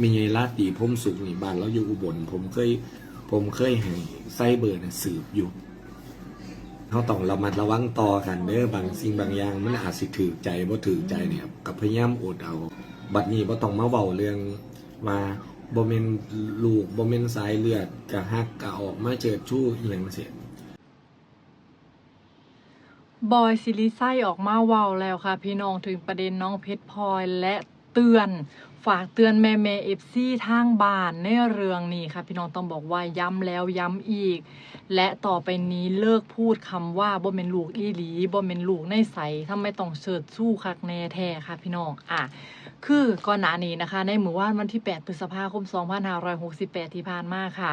มีไงลาตีพมสุขนี่บ้านเราอยู่อุบลผมเคย ผมเคยให้ไส้เบอร์น่ะสืบอยู่เขาต้องระมัดระวังต่อกันเด้อบางสิ่งบางอย่างมันอาจสิถือใจบ่ถือใจเนี่ยกับพยายามอดเอา บัดนี้บ่ต้องมาเว้าเรื่องว่าบ่แม่นลูกบ่แม่นสายเลือดกะฮักกะออกมาเจิดชู้อีหยังจังซี่บอยซิลิไซออกมาเว้าแล้วค่ะ พี่น้องถึงประเด็นน้องเพชรพลอยและเตือน ฝากเตือนแม่แม่เอฟซีทางบ้านในเรื่องนี้ค่ะ พี่น้องต้องบอกว่าย้ำแล้วย้ำอีก และต่อไปนี้เลิกพูดคำว่าบ่เป็นลูกอีหลีบ่เป็นลูกในใสทำไม่ต้องเสิร์ชสู้คักแน่แท้ค่ะ พี่น้องอะคือก่อนหน้านี้นะคะ ในหมู่ว่านวันที่ 8 พฤษภาคม 2568 ที่ผ่านมาค่ะ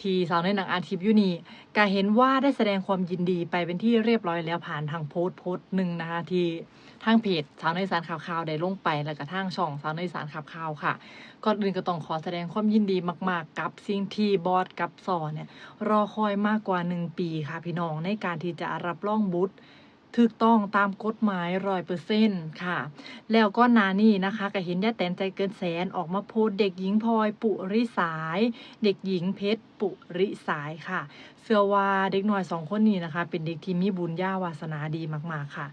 ที่สาวในหนังอาทิตย์ยูนีก็เห็นว่าได้แสดงความยินดีไปเป็นที่เรียบร้อยแล้วผ่านทางโพสต์โพสต์หนึ่งนะคะที่ ทางเพจสาวในสารข่าวข่าวได้ลงไปแล้วก็ทางช่องสาวในสารข่าวข่าวค่ะก่อนอื่นก็ต้องขอแสดงความยินดีมาก ๆ กับสิ่งที่บอสกับซอเนี่ยรอคอยมากกว่า 1 ปีค่ะพี่น้องในการที่จะรับรองบุตรถูกต้องตามกฎหมายร้อยเปอร์เซ็นต์ค่ะ แล้วก็นานี่นะคะก็เห็นย่าแตนใจเกินแสนออกมาโพสเด็กหญิงพลอยปุริสาย เด็กหญิงเพชรปุริสายค่ะเชื่อว่าเด็กน้อยสองคนนี้นะคะ เป็นเด็กที่มีบุญญาวาสนาดีมากๆค่ะ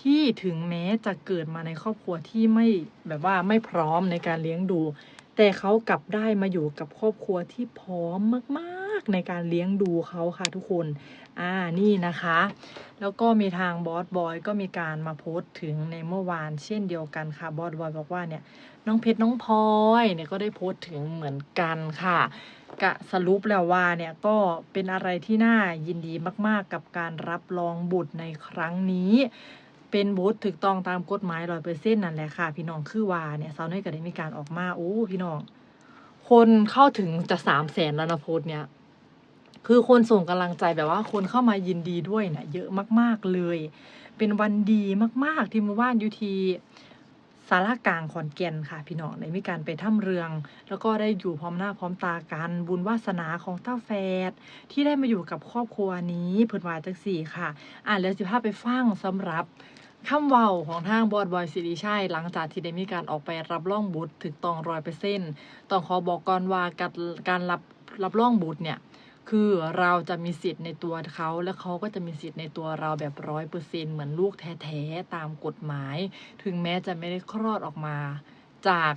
ที่ถึงแม้จะเกิดมาในครอบครัวที่ไม่แบบว่าไม่พร้อมในการเลี้ยงดู แต่เขากลับได้มาอยู่กับครอบครัวที่พร้อมมากๆในการเลี้ยงดูเขาค่ะทุกคนอ่านี่นะคะ แล้วก็มีทางบอสบอยก็มีการมาโพสต์ถึงในเมื่อวานเช่นเดียวกันค่ะบอสบอยบอกว่าเนี่ยน้องเพชรน้องพลอยเนี่ยก็ได้โพสต์ถึงเหมือนกันค่ะกะสรุปแล้วว่าเนี่ยก็เป็นอะไรที่น่ายินดีมาก ๆ กับการรับรองบุตรในครั้งนี้ เป็นบุตรถูกต้องตามกฎหมายร้อยเปอร์เซ็นต์นั่นแหละค่ะ พี่น้องคือว่าเนี่ยสาวน้อยก็ได้มีการออกมาโอ้พี่น้อง คนเข้าถึงจะสามแสนแล้วนะโพส์เนี่ย คือคนส่งกำลังใจแบบว่าคนเข้ามายินดีด้วยเนะเยอะมาก ๆเลย เป็นวันดีมาก ๆ ที่หมู่บ้านยุทีสารกลางขอนแก่นค่ะ พี่น้องได้มีการไปถ้ำเรือง แล้วก็ได้อยู่พร้อมหน้าพร้อมตากันบุญวาสนาของเต้าแฝดที่ได้มาอยู่กับครอบครัวนี้เพิ่นวาจังสี่ค่ะ อ่านแล้วสิพาพไปฟังสำหรับ คำเว้าของทางบอดบอยสิริชัยหลังจากที่ได้มีการออกไปรับรองบุตรถึกต้องร้อยเปอร์เซ็นต์ต้องขอบอกก่อนว่าการการรับรับรองบุตรเนี่ย คือเราจะมีสิทธิ์ในตัวเขาและเขาก็จะมีสิทธิ์ในตัวเราแบบร้อยเปอร์เซ็นเหมือนลูกแท้ๆตามกฎหมาย ถึงแม้จะไม่ได้คลอดออกมาจาก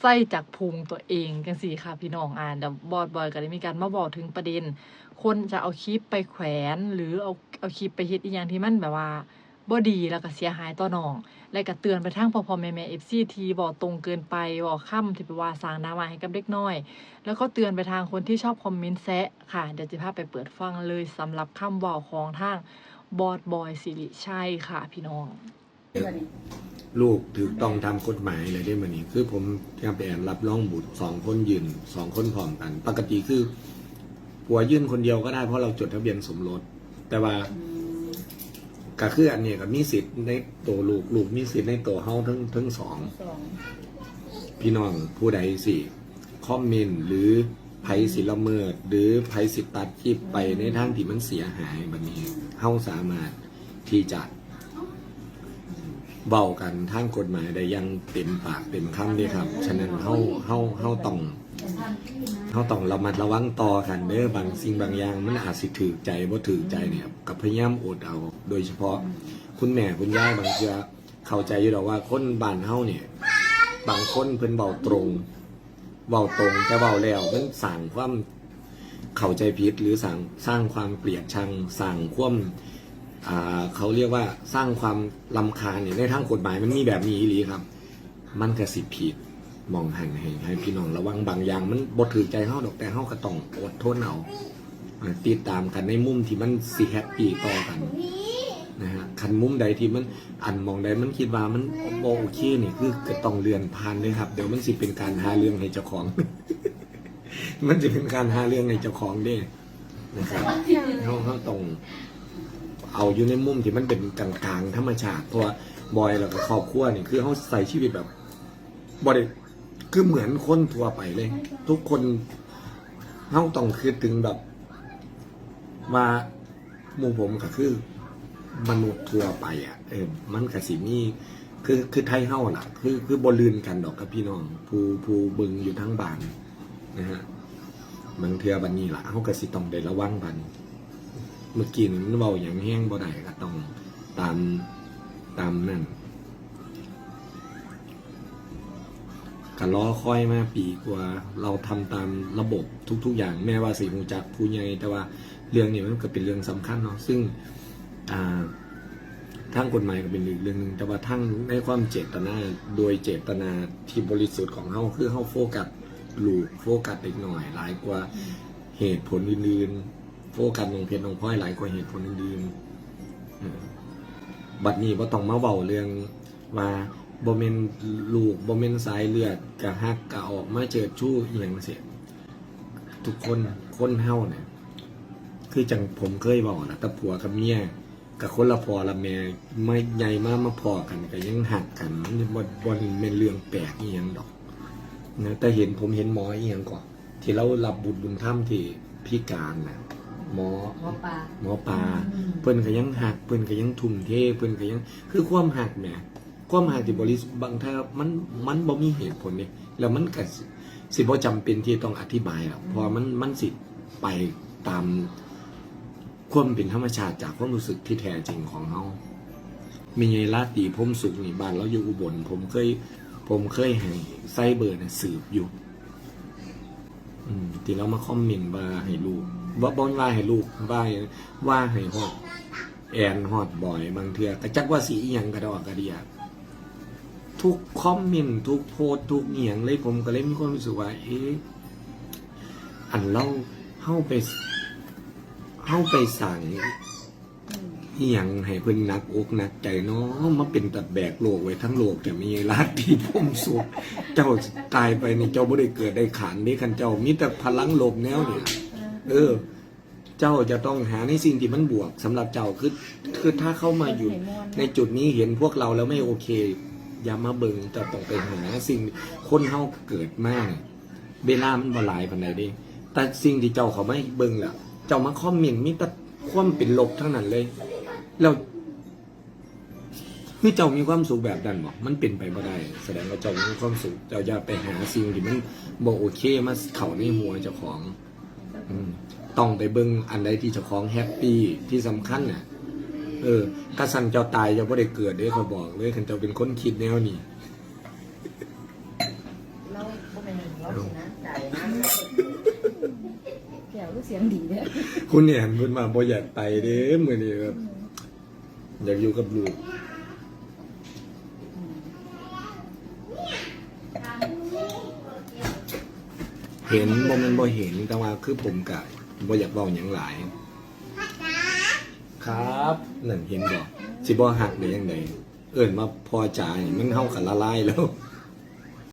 ไส้จากพุงตัวเองกันสิค่ะพี่น้องอ่านเดี๋ยวบอดบอยก็ได้มีการมาบอกถึงประเด็น คนจะเอาคลิปไปแขวน หรือเอาเอาคลิปไปเฮ็ดอีหยังที่มันแบบว่า บ่ดีแล้วก็เสียหายต่อน้อง และก็เตือนไปทางพ่อพ่อแม่แม่เอฟซีทีบอกตรงเกินไปบอกค่ำที่ไปว่าสร้างดรามาให้กับเด็กน้อย แล้วก็เตือนไปทางคนที่ชอบคอมเมนต์แซะค่ะ เดี๋ยวจะพาไปเปิดฟังเลยสำหรับคำเว่าของทางบอดบอยสิริชัยค่ะพี่น้อง ลูกถูกต้องตามกฎหมายเลยได้มานี่คือผมจะไปแอบรับรองบุตรสองคนยืนสองคนพร้อมกัน ปกติคือผัวยื่นคนเดียวก็ได้เพราะเราจดทะเบียนสมรสแต่ว่า ก็คืออันนี้ก็มีสิทธิ์ในตัวลูกลูกมีสิทธิ์ในตัวเฮาทั้งทั้งสอง สองพี่น้องผู้ใดสิคอมเมนต์หรือไผสิละเมิด หรือไผสิตัดคลิปไปในทางที่มันเสียหายแบบนี้เฮาสามารถที่จะเบากันทางกฎหมายได้อยังเต็มปากเต็มคำเลยครับ ฉะนั้นเฮาเฮาเฮาต้อง เฮาต้องระมัดระวังต่อกันเด้อบางสิ่งบางอย่างมันอาจสิถือใจบ่ถือใจเนี่ยกับพยายามอดเอา โดยเฉพาะคุณแม่คุณย่าบางเทื่อเข้าใจอยู่ดอกว่าคนบ้านเฮาเนี่ย บางคนเพิ่นเบาตรงเบาตรงแต่เบาแล้วมันสั่งความเข้าใจผิดหรือสั่งสร้างความเกลียดชังสั่งความอ่าเขาเรียกว่าสร้างความลำคาญเนี่ยในทางกฎหมายมันมีแบบนี้อีหลีครับ มันก็สิผิด มองหันให้ให้พี่น้องระวังบางอย่าง มันบ่ถือใจเฮาดอกแต่เฮาก็ต้องอดทนเอาติดตามกันในมุมที่มันสิแฮปปี้ต่อกันนะฮะคันมุมใดที่มันอันมองใดมันคิดว่ามันโอเคนี่คือก็ต้องเลื่อนผ่านเลยครับ เดี๋ยวมันสิเป็นการหาเรื่องให้เจ้าของ มันจะเป็นการหาเรื่องให้เจ้าของเด้นะครับเขาเขาต้องเอาอยู่ในมุมที่มันเป็นกลางๆธรรมชาติเพราะว่าบอยแล้วก็ครอบครัวนี่คือเขาใส่ชีวิตแบบบริ คือเหมือนคนทั่วไปเลย ทุกคนเขาต้องคิดถึงแบบว่าหมู่ผมก็คือ มนุษย์ทั่วไปอะ เออ มันก็สิมีคือคือไทยเฮาล่ะ คือคือบ่ลืนกันดอกกับพี่น้องผู้ผู้บิ่งอยู่ทั้งบ้านนะฮะบางเทือบัดนี้ล่ะเฮาก็สิต้องได้ระวังบัดเมื่อกี้นี่มันเว้าหยังแห้งบ่ได้ก็ต้องตามตามนั่น ก็รอค่อยมาปีกว่า เราทำตามระบบทุก ๆ อย่างแม้ว่าสิฮู้จักผู้ใหญ่แต่ว่าเรื่องนี้มันก็เป็นเรื่องสำคัญเนาะซึ่งอ่าทางกฎหมายก็เป็นอีกเรื่องหนึงแต่ว่าทั้งในความเจตนาโดยเจตนาที่บริสุทธิ์ของเขาคือเขาโฟกัสลูกโฟกัสเด็กหน่อย หลายกว่าเหตุผลอื่นๆ โฟกัสลงเพชรลงพ้อยหลายกว่าเหตุผลอื่นๆบัดนี้บ่าต้องมาเว้าเรื่องว่า บ่แม่นลูกบ่แม่นสายเลือดกะฮักกะออกมาเจิดชู้อีหยังเสียทุกคนคนเฮาเนี่ยคือจังผมเคยบอกนะแต่ผัวกับเมียกับคนละพอละแม่ไม่ใหญ่มากมาพอกันก็ยังหักกันมันบ่บ่เป็นเรื่องแปลกอีหยังดอกนะแต่เห็นผมเห็นหมออีหยังก่อนที่เรารับบุญบุญธรรมที่พิการนะหมอหมอปลาหมอปลาเพิ่นก็ยังหักเพิ่นก็ยังทุ่มเทเพิ่นก็ยังคือความหักแหม ความหักที่บริสุทธิ์บางถ้ามันมันบ่มีเหตุผลเนี่ยแล้วมันก็สิสิบ่จำเป็นที่ต้องอธิบายหรอกพราะมันมันสิไปตามความเป็นธรรมชาติจากความรู้สึกที่แท้จริงของเขามีไงลาตีพมสุขนี่บ้านเราอยู่อุบลผมเคย ผมเคยให้ไซเบอร์น่ะสืบอยู่ที่เรามาคอมเมนต์ว่าให้ลูกว่าบอนว่าให้ลูกว่าว่าให้ฮอดแอนฮอดบ่อย บางเทื่อกระจักว่าสีอหยังกระดอกกระเดีย ทุกคอมเมนต์ทุกโพสทุกเหียงเลยผมก็เลยมีความรู้สึกว่าเอ๊ะอันเราเข้าไปเข้าไปสั่งอหยังให้เพิ่นนักอกนักใจเนาะมาเป็นตัดแบกโลกไว้ทั้งโลกแต่มีลาดที่ผมสุขเจ้าตายไปนี่เจ้าบ่ได้เกิดได้ขานนี่คันเจ้ามีแต่พลังลบแนวเนี่ยเออ เจ้าจะต้องหาในสิ่งที่มันบวกสำหรับเจ้าคือคือถ้าเข้ามาอยู่ในจุดนี้เห็นพวกเราแล้วไม่โอเค อย่ามาเบิงจะต้องไปหาสิ่งคนเฮาเกิดมากเวลามันบ่หลายปานใดเดิแต่สิ่งที่เจ้าเขาไม่เบิงล่ะเจ้ามาคอมเมนต์มีแต่ความเป็นลบทั้งนั้นเลย แล้วคือเจ้ามีความสุขแบบนั้นบ่มันเป็นไปบ่ได้ แสดงว่าเจ้ามีความสุขเจ้าอย่าไปหาสิ่งที่มันบ่โอเคมาเข้าในหัวเจ้าของอืต้องไปเบิ่งอันใดที่เจ้าของแฮปปี้ที่สำคัญน่ะ เออ ถ้าสั่นเจ้าตายเจ้าบ่ได้เกิดเด้เขาบอกเลยคันเจ้าเป็นคนคิดแนวนี้เราบ่เป็นเราสินะใจนะแก้วรู้เสียงดีเด้อคุณเนี่ยเพิ่นมาบ่อยากไปเด้มื้อนี้แบบอยากอยู่กับลูกเห็นบ่แมันบ่เห็นแต่ว่าคือผมกะบ่อยากเว้าหยังหลาย ครับนั่นเห็นบ่สิบ่หักได้ยังไงเอิ้นมาพอใจายมันเฮากันละลายแล้ว